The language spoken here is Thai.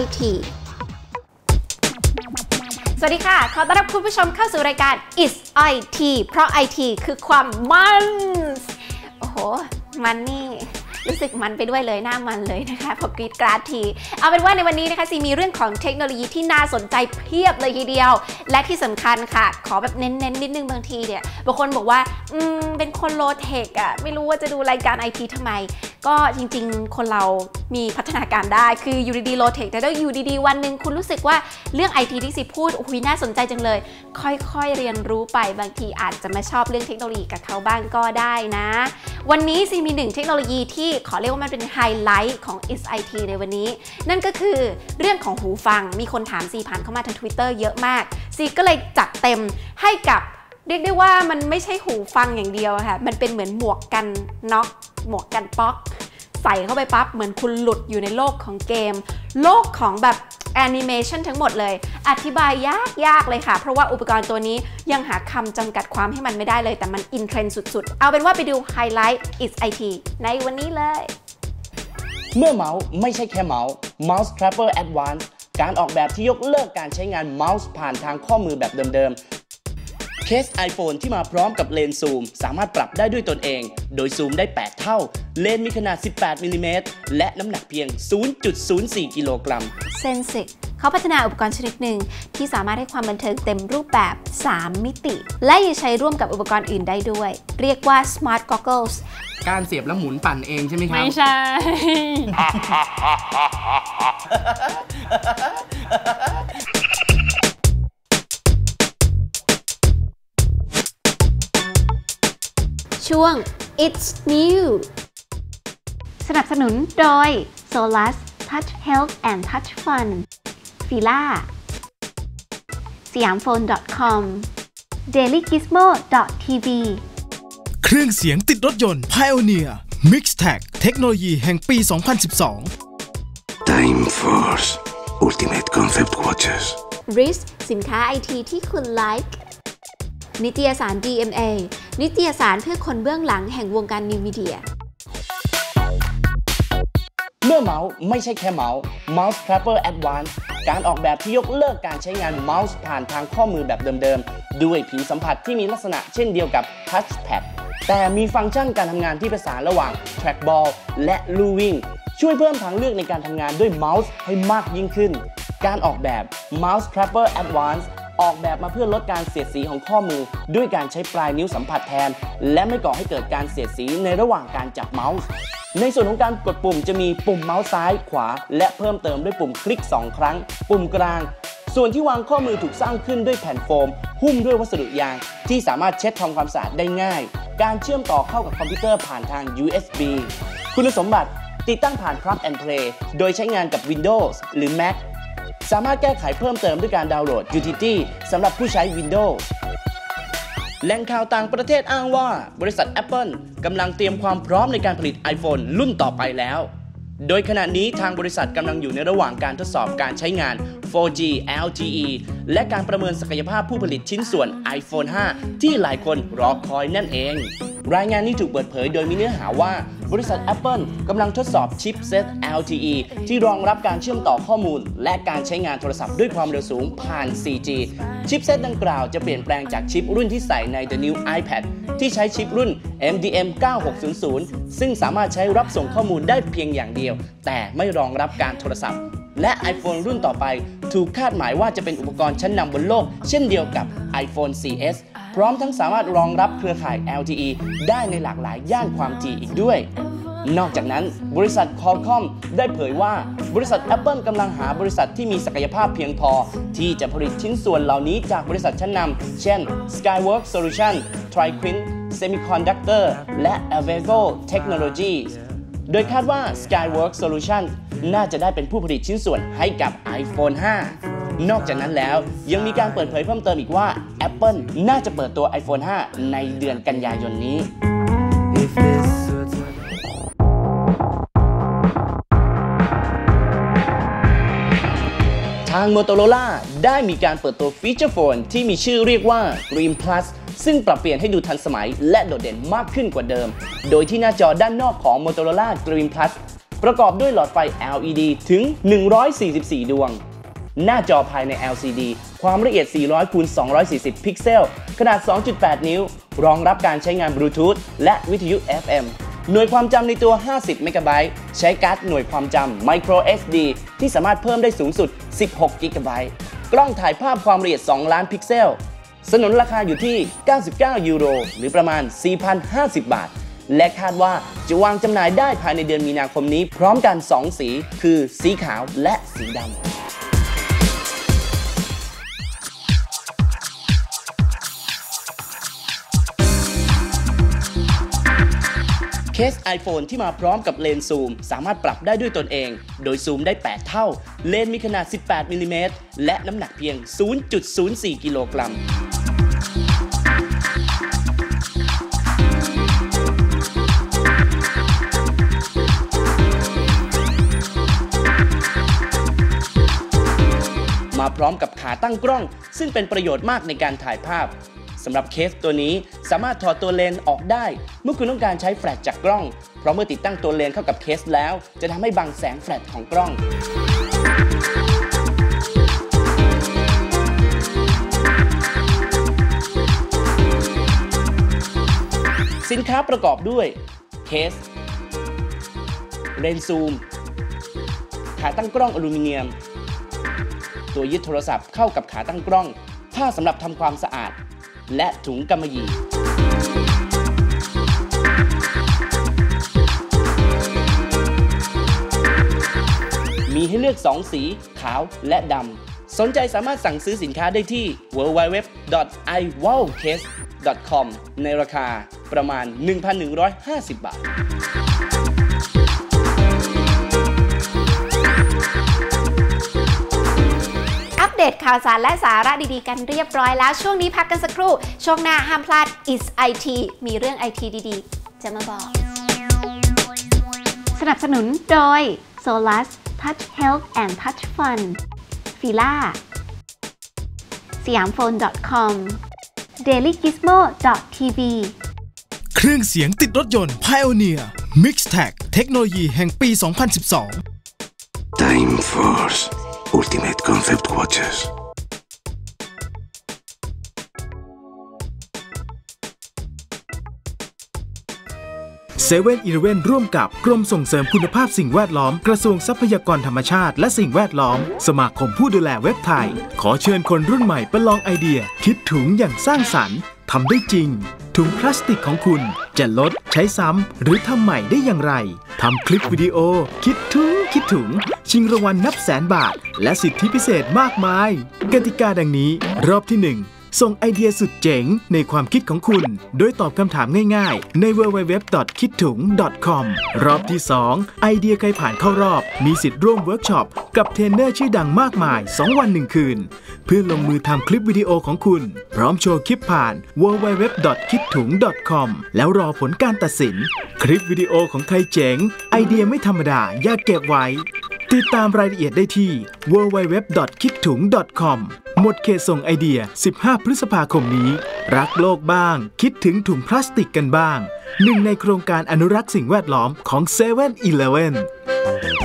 IT สวัสดีค่ะ ขอต้อนรับคุณผู้ชมเข้าสู่รายการ Is IT เพราะ IT คือความมัน โอ้โห มันนี่รู้สึกมันไปด้วยเลยหน้ามันเลยนะคะพอกรีดกราดที เอาเป็นว่าในวันนี้นะคะซีมีเรื่องของเทคโนโลยีที่น่าสนใจเพียบเลยทีเดียว และที่สำคัญค่ะ ขอแบบเน้นๆนิดนึงบางทีเนี่ยบางคนบอกว่า อืม เป็นคนโลเทคอะไม่รู้ว่าจะดูรายการไอทีทำไม ก็จริงๆ คนเรามีพัฒนาการได้ คืออยู่ดีๆโลเทคแต่ถ้าอยู่ดีๆ วันหนึ่งคุณรู้สึกว่าเรื่องไอทีที่สิพูดโอ้โหน่าสนใจจังเลย ค่อยๆเรียนรู้ไปบางทีอาจจะมาชอบเรื่องเทคโนโลยีกับเขาบ้างก็ได้นะ วันนี้ซีมีหนึ่งเทคโนโลยีที่ขอเรียกว่ามันเป็นไฮไลท์ของ SIT ในวันนี้ นั่นก็คือเรื่องของหูฟังมีคนถามซีผ่านเข้ามาทาง Twitter เยอะมากซีก็เลยจัดเต็มให้กับเรียกได้ว่ามันไม่ใช่หูฟังอย่างเดียวค่ะ มันเป็นเหมือนหมวกกันน็อกหมวกกันป๊อก ใส่เข้าไปปั๊บ เหมือนคุณหลุดอยู่ในโลกของเกม โลกของแบบแอนิเมชันทั้งหมดเลย อธิบายยากยากเลยค่ะ เพราะว่าอุปกรณ์ตัวนี้ยังหาคำจำกัดความให้มันไม่ได้เลย แต่มันอินเทรนด์สุดๆ เอาเป็นว่าไปดูไฮไลท์ is IT ในวันนี้เลย เมื่อเมาส์ไม่ใช่แค่เมาส์ Mouse Trapper Advance การออกแบบที่ยกเลิกการใช้งานเมาส์ผ่านทางข้อมือแบบเดิมๆเคส iPhone ที่มาพร้อมกับเลนส์ซูม สามารถปรับได้ด้วยตนเอง โดยซูมได้ 8 เท่า เลนส์มีขนาด 18 มิลลิเมตร และน้ำหนักเพียง 0.04 กิโลกรัม เซนสิกเขาพัฒนาอุปกรณ์ชนิดหนึ่ง ที่สามารถให้ความบันเทิงเต็มรูปแบบ 3 มิติ และยังใช้ร่วมกับอุปกรณ์อื่นได้ด้วย เรียกว่า Smart Goggles การเสียบแล้วหมุนปั่นเองใช่ไหมครับ ไม่ใช่ ช่วง It's New สนับสนุนโดย Solus Touch Health and Touch Fun Fila สยามโฟน .com dailygizmo.tv เครื่องเสียงติดรถยนต์ Pioneer Mixtech เทคโนโลยีแห่งปี 2012 Time Force Ultimate Concept Watches RIS สินค้าไอทีที่คุณ like นิตยสาร DMA นิตยสารเพื่อคนเบื้องหลังแห่งวงการนิวมีเดีย เมื่อเมาส์ไม่ใช่แค่เมาส์ Mouse Trapper Advance การออกแบบที่ยกเลิกการใช้งานเมาส์ผ่านทางข้อมือแบบเดิมๆ ด้วยผิวสัมผัสที่มีลักษณะเช่นเดียวกับ Touchpad แต่มีฟังก์ชันการทำงานที่ประสานระหว่าง Trackball และ l u w i n g ช่วยเพิ่มทางเลือกในการทำงานด้วยเมาส์ให้มากยิ่งขึ้น การออกแบบ Mouse Trapper Advance ออกแบบมาเพื่อลดการเสียดสีของข้อมือ ด้วยการใช้ปลายนิ้วสัมผัสแทน และไม่ก่อให้เกิดการเสียดสีในระหว่างการจับเมาส์ ในส่วนของการกดปุ่มจะมีปุ่มเมาส์ซ้ายขวา และเพิ่มเติมด้วยปุ่มคลิก 2 ครั้ง ปุ่มกลาง ส่วนที่วางข้อมือถูกสร้างขึ้นด้วยแผ่นโฟม หุ้มด้วยวัสดุยาง ที่สามารถเช็ดทำความสะอาดได้ง่าย การเชื่อมต่อเข้ากับคอมพิวเตอร์ผ่านทาง USB คุณสมบัติติดตั้งผ่าน Plug and Play โดยใช้งานกับ Windows หรือ Mac สามารถแก้ไขเพิ่มเติมด้วยการดาวน์โหลด Utility สำหรับผู้ใช้ Windows แหล่งข่าวต่างประเทศอ้างว่า บริษัท Apple กำลังเตรียมความพร้อมในการผลิต iPhone รุ่นต่อไปแล้ว โดยขณะนี้ทางบริษัทกำลังอยู่ในระหว่างการทดสอบการใช้งาน 4G LTE และการประเมินศักยภาพผู้ผลิตชิ้นส่วน iPhone 5 ที่หลายคนรอคอยนั่นเอง รายงานนี้ถูกเปิดเผยโดยมีเนื้อหาว่า บริษัท Apple กำลังทดสอบชิปเซต LTE ที่รองรับการเชื่อมต่อข้อมูล และการใช้งานโทรศัพท์ด้วยความเร็วสูงผ่าน 4G ชิปเซตดังกล่าวจะเปลี่ยนแปลงจากชิปรุ่นที่ใส่ใน The New iPad ที่ใช้ชิปรุ่น MDM 9600 ซึ่งสามารถใช้รับส่งข้อมูลได้เพียงอย่างเดียว แต่ไม่รองรับการโทรศัพท์ และ iPhone รุ่นต่อไป ถูกคาดหมายว่าจะเป็นอุปกรณ์ชั้นนำบนโลก เช่นเดียวกับ iPhone 4S พร้อมทั้งสามารถรองรับเครือข่าย LTE ได้ในหลากหลายย่านความถี่อีกด้วย นอกจากนั้นบริษัท Qualcomm ได้เผยว่าบริษัท Apple กำลังหาบริษัทที่มีศักยภาพเพียงพอ ที่จะผลิตชิ้นส่วนเหล่านี้จากบริษัทชั้นนำเช่น Skyworks Solution TriQuint Semiconductor และ Avevo Technologies โดยคาดว่า Skyworks Solution น่าจะได้เป็นผู้ผลิตชิ้นส่วนให้กับ iPhone 5 นอกจากนั้นแล้วยังมีการเปิดเผยเพิ่มเติมอีกว่า Apple น่าจะเปิดตัว iPhone 5 ในเดือนกันยายนนี้าง Motorola ได้มีการเปิดตัวฟีเจอร์โฟนที่มีชื่อเรียกว่า Green Plus ซึ่งปรับเปลี่ยนให้ดูทันสมัยและโดดเด่นมากขึ้นกว่าเดิม โดยที่หน้าจอด้านนอกของ Motorola Green Plus ประกอบด้วยหลอดไฟ LED ถึง 144 ดวง หน้าจอภายใน LCD ความละเอียด 400คูณ240 พิกเซล ขนาด 2.8 นิ้ว รองรับการใช้งานบลูทูธและวิทยุ FM หน่วยความจำในตัว 50 เมกะไบต์ใช้การ์ดหน่วยความจำ Micro SD ที่สามารถเพิ่มได้สูงสุด 16 กิกะไบต์กล้องถ่ายภาพความละเอียด 2 ล้านพิกเซล สนนราคาอยู่ที่ 99 ยูโร หรือประมาณ 4,050 บาท และคาดว่าจะวางจำหน่ายได้ภายในเดือนมีนาคมนี้ พร้อมกัน 2 สี คือสีขาวและสีดำ เคส iPhone ที่มาพร้อมกับเลนส์ซูม สามารถปรับได้ด้วยตนเอง โดยซูมได้ 8 เท่า เลนส์มีขนาด 18มิลลิเมตรและน้ำหนักเพียง 0.04 กิโลกรัมมาพร้อมกับขาตั้งกล้อง ซึ่งเป็นประโยชน์มากในการถ่ายภาพ สำหรับเคสตัวนี้สามารถถอดตัวเลนส์ออกได้ เมื่อคุณต้องการใช้แฟลชจากกล้อง เพราะเมื่อติดตั้งตัวเลนส์เข้ากับเคสแล้ว จะทำให้บังแสงแฟลชของกล้องสินค้าประกอบด้วยเคส เลนส์ซูม ขาตั้งกล้องอลูมิเนียม ตัวยึดโทรศัพท์เข้ากับขาตั้งกล้อง ผ้าสำหรับทำความสะอาด และถุงกำมะหยี่มีให้เลือก 2 สีขาวและดำ สนใจสามารถสั่งซื้อสินค้าได้ที่ www.iwowcase.com ในราคาประมาณ 1,150 บาท ข่าวสารและสาระดีๆ กันเรียบร้อยแล้ว ช่วงนี้พักกันสักครู่ ช่วงหน้าห้ามพลาด is IT มีเรื่อง IT ดีๆ จะมาบอก สนับสนุนโดย Solus Touch Health and Touch Fun ฟิล่าสยามโฟน .com daily gizmo tv เครื่องเสียงติดรถยนต์ Pioneer Mixtech เทคโนโลยีแห่งปี 2012 Time Force Ultimate Concept Watches. เซเว่นอีเวนร่วมกับกรมส่งเสริมคุณภาพสิ่งแวดล้อมกระทรวงทรัพยากรธรรมชาติและสิ่งแวดล้อม สมาคมผู้ดูแลเว็บไทย ขอเชิญคนรุ่นใหม่ประลองไอเดีย คิดถุงอย่างสร้างสรรค์ ทำได้จริง ถุงพลาสติกของคุณจะลดใช้ซ้ำหรือทำใหม่ได้อย่างไรทำคลิปวิดีโอ คิดถึงคิดถึง ชิงรางวัลนับแสนบาท และสิทธิพิเศษมากมาย กติกาดังนี้ รอบที่หนึ่ง ส่งไอเดียสุดเจ๋งในความคิดของคุณ โดยตอบคำถามง่ายๆ ใน www.kidtung.com รอบที่ 2 ไอเดียใครผ่านเข้ารอบ มีสิทธิ์ร่วมเวิร์กช็อป กับเทรนเนอร์ชื่อดังมากมาย 2 วัน 1 คืน เพื่อลงมือทำคลิปวิดีโอของคุณ พร้อมโชว์คลิปผ่าน www.kidtung.com แล้วรอผลการตัดสิน คลิปวิดีโอของใครเจ๋ง ไอเดียไม่ธรรมดาอย่าเก็บไว้ ติดตามรายละเอียดได้ที่ www.kidtung.com หมดเขตส่งไอเดีย 15 พฤษภาคมนี้ รักโลกบ้าง คิดถึงถุงพลาสติกกันบ้าง หนึ่งในโครงการอนุรักษ์สิ่งแวดล้อมของ7 e เ e ่ e อ